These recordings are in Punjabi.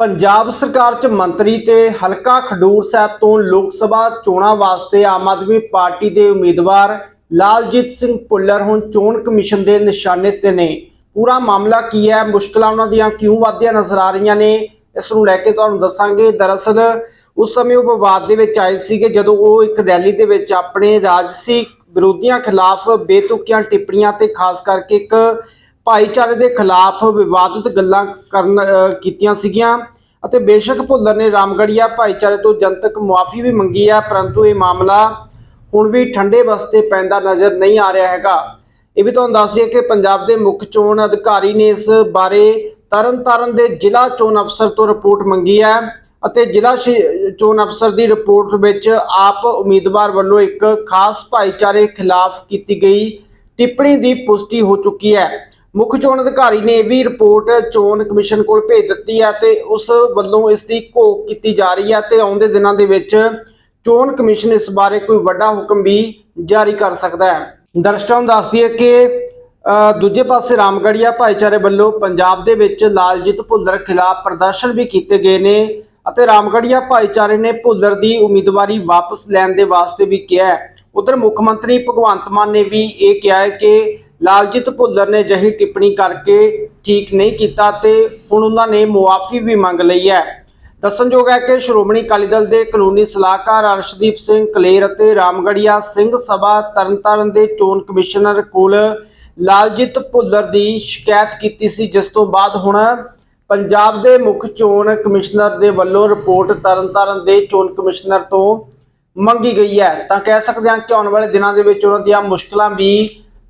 ਪੰਜਾਬ ਸਰਕਾਰ ਚ ਮੰਤਰੀ ਤੇ ਹਲਕਾ ਖਡੂਰ ਸਾਹਿਬ ਤੋਂ ਲੋਕ ਸਭਾ ਚੋਣਾਂ ਵਾਸਤੇ ਆਮ ਆਦਮੀ ਪਾਰਟੀ ਦੇ ਉਮੀਦਵਾਰ ਲਾਲਜੀਤ ਸਿੰਘ ਭੁੱਲਰ ਹੁਣ ਚੋਣ ਕਮਿਸ਼ਨ ਦੇ ਨਿਸ਼ਾਨੇ ਤੇ ਨੇ। ਪੂਰਾ ਮਾਮਲਾ ਕੀ ਹੈ? ਮੁਸ਼ਕਲਾਂ ਉਹਨਾਂ ਦੀਆਂ ਕਿਉਂ ਵਧਦੀਆਂ ਨਜ਼ਰ ਆ ਰਹੀਆਂ ਨੇ? ਇਸ ਨੂੰ ਲੈ ਕੇ ਤੁਹਾਨੂੰ ਦੱਸਾਂਗੇ। ਦਰਅਸਲ ਉਸ ਸਮੇਂ ਉਹ ਵਿਵਾਦ ਦੇ ਵਿੱਚ ਆਏ ਸੀਗੇ ਜਦੋਂ ਉਹ ਇੱਕ ਰੈਲੀ ਦੇ ਵਿੱਚ ਆਪਣੇ ਰਾਜਸੀ ਵਿਰੋਧੀਆਂ ਖਿਲਾਫ ਬੇਤੁਕੀਆਂ ਟਿੱਪਣੀਆਂ ਤੇ ਖਾਸ ਕਰਕੇ ਇੱਕ ਭਾਈਚਾਰੇ ਦੇ ਖਿਲਾਫ ਵਿਵਾਦਿਤ ਗੱਲਾਂ ਕਰਨ ਕੀਤੀਆਂ ਸੀਗੀਆਂ ਅਤੇ ਬੇਸ਼ੱਕ ਭੁੱਲਰ ਨੇ ਰਾਮਗੜੀਆ ਭਾਈਚਾਰੇ ਤੋਂ ਜਨਤਕ ਮੁਆਫੀ ਵੀ ਮੰਗੀ ਹੈ ਪਰੰਤੂ ਇਹ ਮਾਮਲਾ ਹੁਣ ਵੀ ਠੰਡੇ ਬਸਤੇ ਪੈਂਦਾ ਨਜ਼ਰ ਨਹੀਂ ਆ ਰਿਹਾ ਹੈਗਾ। ਇਹ ਵੀ ਤੁਹਾਨੂੰ ਦੱਸ ਦਈਏ ਕਿ ਪੰਜਾਬ ਦੇ ਮੁੱਖ ਚੋਣ ਅਧਿਕਾਰੀ ਨੇ ਇਸ ਬਾਰੇ ਤਰਨਤਾਰਨ ਦੇ ਜ਼ਿਲ੍ਹਾ ਚੋਣ ਅਫਸਰ ਤੋਂ ਰਿਪੋਰਟ ਮੰਗੀ ਹੈ ਅਤੇ ਜ਼ਿਲ੍ਹਾ ਸ਼ੀ- ਚੋਣ ਅਫਸਰ ਦੀ ਰਿਪੋਰਟ ਵਿੱਚ ਆਪ ਉਮੀਦਵਾਰ ਵੱਲੋਂ ਇੱਕ ਖਾਸ ਭਾਈਚਾਰੇ ਖਿਲਾਫ ਕੀਤੀ ਗਈ ਟਿੱਪਣੀ ਦੀ ਪੁਸ਼ਟੀ ਹੋ ਚੁੱਕੀ ਹੈ। ਮੁੱਖ ਚੋਣ ਅਧਿਕਾਰੀ ਨੇ ਇਹ ਵੀ ਰਿਪੋਰਟ ਚੋਣ ਕਮਿਸ਼ਨ ਕੋਲ ਭੇਜ ਦਿੱਤੀ ਹੈ ਤੇ ਉਸ ਵੱਲੋਂ ਇਸ ਦੀ ਘੋਖ ਕੀਤੀ ਜਾ ਰਹੀ ਹੈ ਤੇ ਆਉਂਦੇ ਦਿਨਾਂ ਦੇ ਵਿੱਚ ਚੋਣ ਕਮਿਸ਼ਨ ਇਸ ਬਾਰੇ ਕੋਈ ਵੱਡਾ ਹੁਕਮ ਵੀ ਜਾਰੀ ਕਰ ਸਕਦਾ ਹੈ। ਦਰਸ਼ਕਾਂ ਨੂੰ ਦੱਸਦੀ ਹੈ ਕਿ ਦੂਜੇ ਪਾਸੇ ਰਾਮਗੜੀਆ ਭਾਈਚਾਰੇ ਵੱਲੋਂ ਪੰਜਾਬ ਦੇ ਵਿੱਚ ਲਾਲਜੀਤ ਭੁੱਲਰ ਖਿਲਾਫ ਪ੍ਰਦਰਸ਼ਨ ਵੀ ਕੀਤੇ ਗਏ ਨੇ ਅਤੇ ਰਾਮਗੜੀਆ ਭਾਈਚਾਰੇ ਨੇ ਭੁੱਲਰ ਦੀ ਉਮੀਦਵਾਰੀ ਵਾਪਸ ਲੈਣ ਦੇ ਵਾਸਤੇ ਵੀ ਕਿਹਾ ਹੈ। ਉਧਰ ਮੁੱਖ ਮੰਤਰੀ ਭਗਵੰਤ ਮਾਨ ਨੇ ਵੀ ਇਹ ਕਿਹਾ ਹੈ ਕਿ ਲਾਲਜੀਤ ਭੁੱਲਰ ਨੇ ਜਹੀ ਟਿੱਪਣੀ ਕਰਕੇ ਠੀਕ ਨਹੀਂ ਕੀਤਾ ਤੇ ਹੁਣ ਉਹਨਾਂ ਨੇ ਮੁਆਫੀ ਵੀ ਮੰਗ ਲਈ ਹੈ। ਦੱਸਣਯੋਗ ਹੈ ਕਿ ਸ਼੍ਰੋਮਣੀ ਅਕਾਲੀ ਦਲ ਦੇ ਕਾਨੂੰਨੀ ਸਲਾਹਕਾਰ ਅਰਸ਼ਦੀਪ ਸਿੰਘ ਕਲੇਰ ਅਤੇ ਰਾਮਗੜੀਆ ਸਿੰਘ ਸਭਾ ਤਰਨਤਾਰਨ ਦੇ ਚੋਣ ਕਮਿਸ਼ਨਰ ਕੋਲ ਲਾਲਜੀਤ ਭੁੱਲਰ ਦੀ ਸ਼ਿਕਾਇਤ ਕੀਤੀ ਸੀ, ਜਿਸ ਤੋਂ ਬਾਅਦ ਹੁਣ ਪੰਜਾਬ ਦੇ ਮੁੱਖ ਚੋਣ ਕਮਿਸ਼ਨਰ ਦੇ ਵੱਲੋਂ ਰਿਪੋਰਟ ਤਰਨਤਾਰਨ ਦੇ ਚੋਣ ਕਮਿਸ਼ਨਰ ਤੋਂ ਮੰਗੀ ਗਈ ਹੈ। ਤਾਂ ਕਹਿ ਸਕਦੇ ਹਾਂ ਕਿ ਆਉਣ ਵਾਲੇ ਦਿਨਾਂ ਦੇ ਵਿੱਚ ਉਹਨਾਂ ਦੀਆਂ ਮੁਸ਼ਕਲਾਂ ਵੀ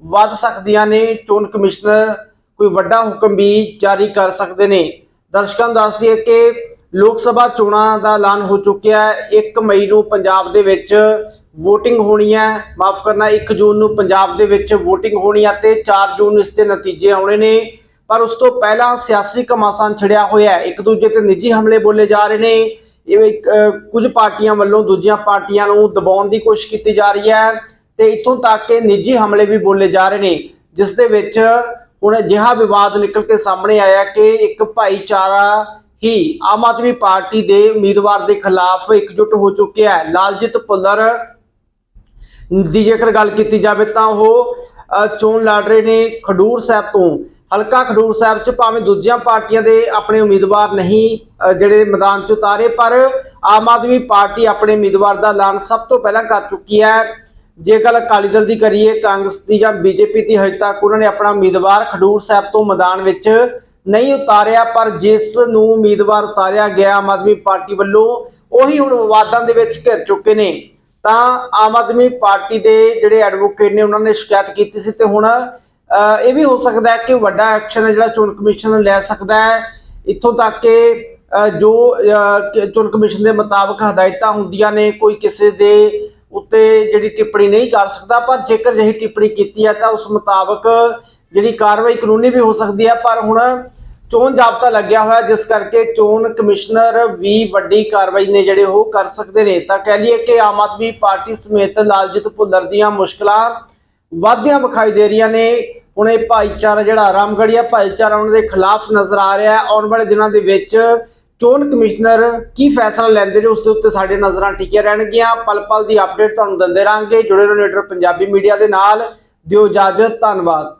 ਵੱਧ ਸਕਦੀਆਂ ਨੇ ਚੋਣ ਕਮਿਸ਼ਨਰ ਕੋਈ ਵੱਡਾ ਹੁਕਮ ਵੀ ਜਾਰੀ ਕਰ ਸਕਦੇ ਨੇ। ਦਰਸ਼ਕਾਂ ਨੂੰ ਦੱਸ ਦਈਏ ਕਿ ਲੋਕ ਸਭਾ ਚੋਣਾਂ ਦਾ ਐਲਾਨ ਹੋ ਚੁੱਕਿਆ ਹੈ। 1 ਮਈ ਨੂੰ ਪੰਜਾਬ ਦੇ ਵਿੱਚ VOTING ਹੋਣੀ ਹੈ। ਮਾਫ ਕਰਨਾ 1 ਜੂਨ ਨੂੰ ਪੰਜਾਬ ਦੇ ਵਿੱਚ VOTING ਹੋਣੀ ਹੈ ਤੇ 4 ਜੂਨ ਨੂੰ ਇਸ ਦੇ ਨਤੀਜੇ ਆਉਣੇ ਨੇ। ਪਰ ਉਸ ਤੋਂ ਪਹਿਲਾਂ ਸਿਆਸੀ ਘਮਾਸਾਨ ਛਿੜਿਆ ਹੋਇਆ ਹੈ। ਇੱਕ ਦੂਜੇ ਤੇ ਨਿੱਜੀ ਹਮਲੇ ਬੋਲੇ ਜਾ ਰਹੇ ਨੇ। ਇਹ ਇੱਕ, ਕੁਝ ਪਾਰਟੀਆਂ ਵੱਲੋਂ ਦੂਜੀਆਂ ਪਾਰਟੀਆਂ ਨੂੰ ਦਬਾਉਣ ਦੀ ਕੋਸ਼ਿਸ਼ ਕੀਤੀ ਜਾ ਰਹੀ ਹੈ। ਤੇ ਇੱਥੋਂ ਤੱਕ ਕਿ ਨਿੱਜੀ ਹਮਲੇ ਵੀ ਬੋਲੇ ਜਾ ਰਹੇ ਨੇ, ਜਿਸ ਦੇ ਵਿੱਚ ਹੁਣ ਅਜਿਹਾ ਵਿਵਾਦ ਨਿਕਲ ਕੇ ਸਾਹਮਣੇ ਆਇਆ ਕਿ ਇੱਕ ਭਾਈਚਾਰਾ ਹੀ ਆਮ ਆਦਮੀ ਪਾਰਟੀ ਦੇ ਉਮੀਦਵਾਰ ਦੇ ਖਿਲਾਫ ਇਕਜੁੱਟ ਹੋ ਚੁੱਕਿਆ ਹੈ। ਲਾਲਜੀਤ ਭੁੱਲਰ ਦੀ ਜੇਕਰ ਗੱਲ ਕੀਤੀ ਜਾਵੇ ਤਾਂ ਉਹ ਚੋਣ ਲੜ ਰਹੇ ਨੇ ਖਡੂਰ ਸਾਹਿਬ ਤੋਂ। ਹਲਕਾ ਖਡੂਰ ਸਾਹਿਬ ਚ ਭਾਵੇਂ ਦੂਜੀਆਂ ਪਾਰਟੀਆਂ ਦੇ ਆਪਣੇ ਉਮੀਦਵਾਰ ਨਹੀਂ ਜਿਹੜੇ ਮੈਦਾਨ ਚ ਉਤਾਰੇ, ਪਰ ਆਮ ਆਦਮੀ ਪਾਰਟੀ ਆਪਣੇ ਉਮੀਦਵਾਰ ਦਾ ਐਲਾਨ ਸਭ ਤੋਂ ਪਹਿਲਾਂ ਕਰ ਚੁੱਕੀ ਹੈ। ਜੇ ਗੱਲ ਅਕਾਲੀ ਦਲ ਦੀ ਕਰੀਏ ਕਾਂਗਰਸ ਦੀ ਜਾਂ ਬੀਜੇਪੀ ਦੀ, ਹਜੇ ਤੱਕ ਉਹਨਾਂ ਨੇ ਆਪਣਾ ਉਮੀਦਵਾਰ ਖਡੂਰ ਸਾਹਿਬ ਤੋਂ ਮੈਦਾਨ ਵਿੱਚ ਨਹੀਂ ਉਤਾਰਿਆ, ਪਰ ਜਿਸ ਨੂੰ ਉਮੀਦਵਾਰ ਉਤਾਰਿਆ ਗਿਆ ਆਮ ਆਦਮੀ ਪਾਰਟੀ ਵੱਲੋਂ, ਉਹੀ ਹੁਣ ਵਿਵਾਦਾਂ ਦੇ ਵਿੱਚ ਘਿਰ ਚੁੱਕੇ ਨੇ। ਤਾਂ ਆਮ ਆਦਮੀ ਪਾਰਟੀ ਦੇ ਜਿਹੜੇ ਐਡਵੋਕੇਟ ਨੇ, ਉਹਨਾਂ ਨੇ ਸ਼ਿਕਾਇਤ ਕੀਤੀ ਸੀ ਤੇ ਹੁਣ ਇਹ ਵੀ ਹੋ ਸਕਦਾ ਹੈ ਕਿ ਵੱਡਾ ਐਕਸ਼ਨ ਹੈ ਜਿਹੜਾ ਚੋਣ ਕਮਿਸ਼ਨ ਲੈ ਸਕਦਾ ਹੈ। ਇੱਥੋਂ ਤੱਕ ਕਿ ਜੋ ਚੋਣ ਕਮਿਸ਼ਨ ਦੇ ਮੁਤਾਬਕ ਹਦਾਇਤਾਂ ਹੁੰਦੀਆਂ ਨੇ, ਕੋਈ ਕਿਸੇ ਦੇ ਉੱਤੇ ਜਿਹੜੀ ਟਿੱਪਣੀ ਨਹੀਂ ਕਰ ਸਕਦਾ, ਪਰ ਜੇਕਰ ਜਿਹੀ ਟਿੱਪਣੀ ਕੀਤੀ ਹੈ ਤਾਂ ਉਸ ਮੁਤਾਬਕ ਜਿਹੜੀ ਕਾਰਵਾਈ ਕਾਨੂੰਨੀ ਵੀ ਹੋ ਸਕਦੀ ਹੈ ਪਰ ਹੁਣ ਚੋਣ ਜਾਬਤਾ ਲੱਗਿਆ ਹੋਇਆ, ਜਿਸ ਕਰਕੇ ਚੋਣ ਕਮਿਸ਼ਨਰ ਵੀ ਵੱਡੀ ਕਾਰਵਾਈ ਨੇ ਜਿਹੜੇ ਉਹ ਕਰ ਸਕਦੇ ਨੇ। ਤਾਂ ਕਹਿ ਲਈਏ ਕਿ ਆਮ ਆਦਮੀ ਪਾਰਟੀ ਸਮੇਤ ਲਾਲਜੀਤ ਭੁੱਲਰ ਦੀਆਂ ਮੁਸ਼ਕਲਾਂ ਵਾਧਿਆਂ ਵਿਖਾਈ ਦੇ ਰਹੀਆਂ ਨੇ। ਹੁਣ ਇਹ ਭਾਈਚਾਰਾ ਜਿਹੜਾ ਰਾਮਗੜੀਆ ਭਾਈਚਾਰਾ, ਉਹਨਾਂ ਦੇ ਖਿਲਾਫ ਨਜ਼ਰ ਆ ਰਿਹਾ। ਹੈ ਆਉਣ ਵਾਲੇ ਦਿਨਾਂ ਦੇ ਵਿੱਚ ਚੋਣ ਕਮਿਸ਼ਨਰ ਕੀ ਫੈਸਲਾ ਲੈਂਦੇ ਨੇ, ਉਸ ਦੇ ਉੱਤੇ ਸਾਡੇ ਨਜ਼ਰਾਂ ਟਿਕੀਆਂ ਰਹਿਣਗੀਆਂ। ਪਲ ਪਲ ਦੀ ਅਪਡੇਟ ਤੁਹਾਨੂੰ ਦਿੰਦੇ ਰਹਾਂਗੇ ਜੁੜੇ ਰਹੋ ਲੀਡਰ ਪੰਜਾਬੀ ਮੀਡੀਆ ਦੇ ਨਾਲ। ਦਿਓ ਇਜਾਜ਼ਤ, ਧੰਨਵਾਦ।